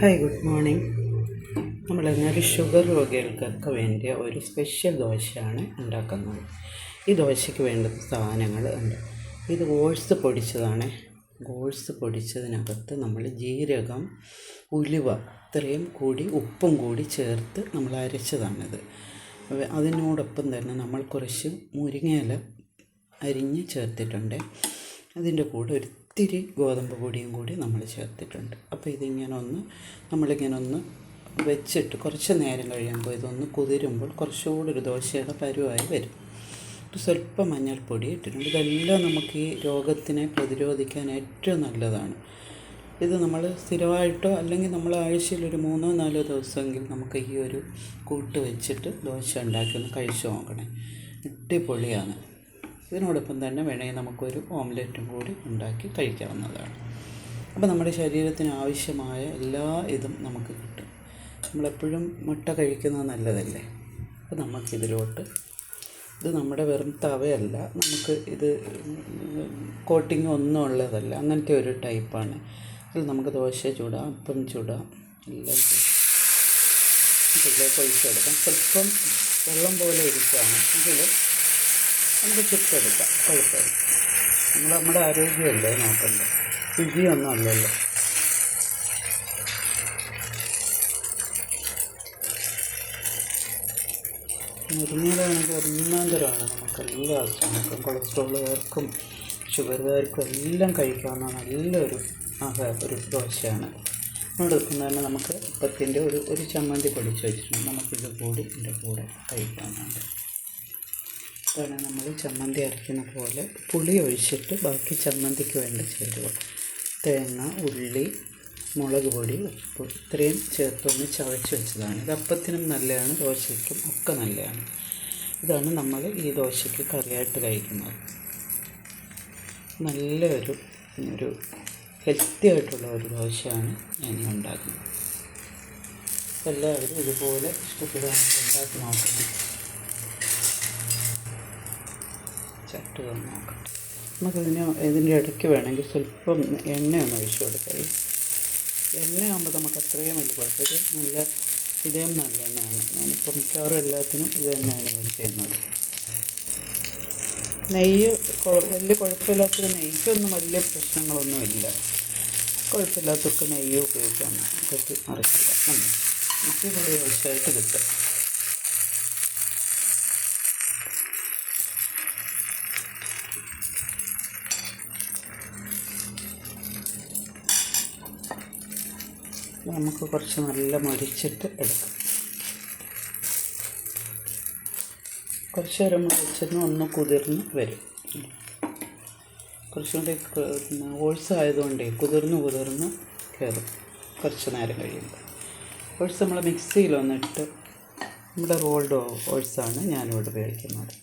Hi good morning നമ്മൾ എന്നൊരു sugar രോഗികൾക്കൊക്കെ വേണ്ടിയ ഒരു സ്പെഷ്യൽ ദോശയാണ് ഉണ്ടാക്കുന്നത്. ഈ ദോശയ്ക്ക് വേണ്ട സാധനങ്ങൾ ഉണ്ട്. ഇത് ഓട്സ് പൊടിച്ചതാണ്. ഓട്സ് പൊടിച്ചതിനകത്ത് നമ്മൾ ജീരകം ഉലുവ ഇത്രയും കൂടി ഉപ്പും കൂടി ചേർത്ത് നമ്മൾ അരച്ചതാണിത്. അതിനോടൊപ്പം തന്നെ നമ്മൾ കുറച്ച് മുരിങ്ങയില അരിഞ്ഞ് ചേർത്തിട്ടുണ്ട്. അതിന്റെ കൂടെ ഒരു ഇത്തിരി ഗോതമ്പ് പൊടിയും കൂടി നമ്മൾ ചേർത്തിട്ടുണ്ട്. അപ്പോൾ ഇതിങ്ങനെ ഒന്ന് നമ്മളിങ്ങനെ ഒന്ന് വെച്ചിട്ട് കുറച്ച് നേരം കഴിയുമ്പോൾ ഇതൊന്ന് കുതിരുമ്പോൾ കുറച്ചുകൂടി ഒരു ദോശയുടെ പരുവായി വരും. സ്വല്പം മഞ്ഞൾപ്പൊടി ഇട്ടിട്ടുണ്ട്. ഇതെല്ലാം നമുക്ക് ഈ രോഗത്തിനെ പ്രതിരോധിക്കാൻ ഏറ്റവും നല്ലതാണ്. ഇത് നമ്മൾ സ്ഥിരമായിട്ടോ അല്ലെങ്കിൽ നമ്മൾ ആഴ്ചയിൽ ഒരു മൂന്നോ നാലോ ദിവസമെങ്കിൽ നമുക്ക് ഈ ഒരു കൂട്ട് വെച്ചിട്ട് ദോശ ഉണ്ടാക്കി ഒന്ന് കഴിച്ചു നോക്കണേ. അടിപൊളിയാണ്. ഇതിനോടൊപ്പം തന്നെ വേണമെങ്കിൽ നമുക്കൊരു ഓംലെറ്റും കൂടി ഉണ്ടാക്കി കഴിക്കാവുന്നതാണ്. അപ്പോൾ നമ്മുടെ ശരീരത്തിന് ആവശ്യമായ എല്ലാ ഇതും നമുക്ക് കിട്ടും. നമ്മളെപ്പോഴും മുട്ട കഴിക്കുന്നത് നല്ലതല്ലേ? അപ്പോൾ നമുക്കിതിലോട്ട് ഇത് നമ്മുടെ വെറും തവയല്ല നമുക്ക് ഇത് കോട്ടിങ് ഒന്നും ഉള്ളതല്ല അങ്ങനത്തെ ഒരു ടൈപ്പാണ്. അതിൽ നമുക്ക് ദോശ ചൂടാം അപ്പം ചൂടാം എല്ലാം ഇതിലേക്ക് ഒഴിച്ചെടുക്കാം സ്വല്പം വെള്ളം പോലെ ഇരിക്കുകയാണ്. എങ്കിൽ നമുക്ക് ചുട്ടെടുക്കാം കുഴപ്പമില്ല. നമ്മൾ നമ്മുടെ ആരോഗ്യമല്ലേ നോക്കണ്ടേ? രുചിയൊന്നും അല്ലല്ലോ. മുരിങ്ങയിലാണെങ്കിൽ ഒന്നാന്തരമാണ് നമുക്ക് എല്ലാ അസുഖങ്ങൾക്കും കൊളസ്ട്രോളുകാർക്കും ഷുഗറുകാർക്കും എല്ലാം കഴിക്കാവുന്ന നല്ലൊരു ആഹാര ഒരു ദോശയാണ്. അതോടൊപ്പം തന്നെ നമുക്ക് ഇപ്പത്തിന്റെ ഒരു ഒരു ചമ്മന്തി പൊടിച്ച് വെച്ചിട്ടുണ്ട്. നമുക്കിത് കൂടി ഇതിന്റെ കൂടെ കഴിക്കാവുന്നതാണ്. ഇതാണ് നമ്മൾ ചമ്മന്തി അരയ്ക്കുന്ന പോലെ. പുളി ഒഴിച്ചിട്ട് ബാക്കി ചമ്മന്തിക്ക് വേണ്ട ചേരുവ. തേങ്ങ ഉള്ളി മുളക് പൊടി ഉപ്പ്. ഇത്രയും ചേർത്തൊന്ന് ചവച്ച് വെച്ചതാണ്. ഇത് അപ്പത്തിനും നല്ലതാണ് ദോശയ്ക്കും ഒക്കെ നല്ലതാണ്. ഇതാണ് നമ്മൾ ഈ ദോശയ്ക്ക് കറിയായിട്ട് കഴിക്കുന്നത്. നല്ലൊരു ഒരു ഹെൽത്തി ആയിട്ടുള്ള ഒരു ദോശയാണ് ഞാൻ ഉണ്ടാക്കുന്നത്. എല്ലാവരും ഇതുപോലെ ഇഷ്ടപ്പെടാൻ ഉണ്ടാക്കി നോക്കണം. ചട്ട് തന്നെ നോക്കാം നമുക്കിതിന് ഇതിന്റെ ഇടയ്ക്ക് വേണമെങ്കിൽ സ്വല്പം എണ്ണ ഒന്ന് ഒഴിച്ചു കൊടുക്കാം. എണ്ണ ആകുമ്പോൾ നമുക്ക് അത്രയും വലിയ കുഴപ്പമില്ല. നല്ല ഇതേം നല്ല എണ്ണയാണ്. ഞാനിപ്പോൾ മിക്കവാറും എല്ലാത്തിനും ഇത് തന്നെയാണ് യൂസ് ചെയ്യുന്നത്. നെയ്യ് വലിയ കുഴപ്പമില്ലാത്തൊരു നെയ്ക്കൊന്നും വലിയ പ്രശ്നങ്ങളൊന്നും ഇല്ല. കുഴപ്പമില്ലാത്തവർക്ക് നെയ്യ് ഉപയോഗിക്കാം കുറച്ച് മറിച്ചില്ല നമുക്ക് കൂടുതൽ ആവശ്യമായിട്ട് കിട്ടും. നമുക്ക് കുറച്ച് നല്ല മരിച്ചിട്ട് എടുക്കാം. കുറച്ച് നേരം വെച്ചിരുന്ന് ഒന്ന് കുതിർന്ന് വരും. കുറച്ചും കൂടി ആയതുകൊണ്ടേ കുതിർന്ന് കുതിർന്ന് കയറും. കുറച്ച് നേരം കഴിയുമ്പോൾ. ഓഴ്സ് നമ്മൾ മിക്സിയിൽ വന്നിട്ട് നമ്മുടെ റോൾഡ് ഓഴ്സാണ് ഞാനിവിടെ ഉപയോഗിക്കുന്നത്.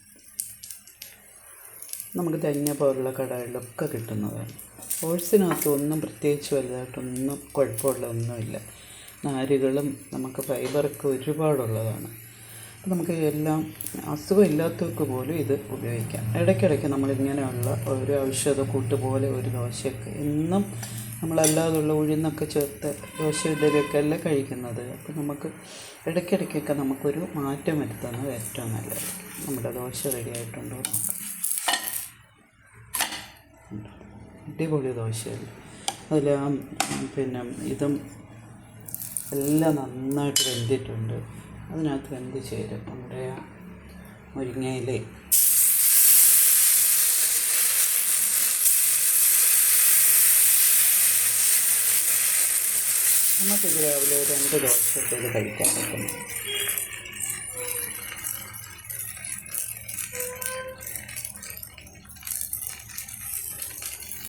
നമുക്ക് ധന്യ പോലുള്ള കടകളിലൊക്കെ കിട്ടുന്നതാണ്. ഓട്സിനകത്ത് ഒന്നും പ്രത്യേകിച്ച് വലുതായിട്ടൊന്നും കുഴപ്പമുള്ള ഒന്നുമില്ല. നാരുകളും നമുക്ക് ഫൈബറൊക്കെ ഒരുപാടുള്ളതാണ്. അപ്പം നമുക്ക് എല്ലാം അസുഖം ഇല്ലാത്തവർക്ക് പോലും ഇത് ഉപയോഗിക്കാം. ഇടയ്ക്കിടയ്ക്ക് നമ്മളിങ്ങനെയുള്ള ഒരു ഔഷധ കൂട്ട് പോലെ ഒരു ദോശയൊക്കെ എന്നും നമ്മളല്ലാതുള്ള ഉഴുന്നൊക്കെ ചേർത്ത് ദോശ ഇടലൊക്കെ അല്ല കഴിക്കുന്നത്. അപ്പം നമുക്ക് ഇടയ്ക്കിടയ്ക്കൊക്കെ നമുക്കൊരു മാറ്റം വരുത്തുന്നത് ഏറ്റവും നല്ലതായിരിക്കും. നമ്മുടെ ദോശ റെഡി ആയിട്ടുണ്ടോ നോക്കാം. അടിപൊളി ദോശയല്ലേ അതിൽ പിന്നെ ഇതും എല്ലാം നന്നായിട്ട് വെന്തിട്ടുണ്ട്. അതിനകത്ത് വെന്ത് ചേരും നമ്മുടെ ആ മുരിങ്ങയിലേ നമുക്കിത് രാവിലെ രണ്ട് ദോശ ചെയ്ത് കഴിക്കാൻ പറ്റുന്നു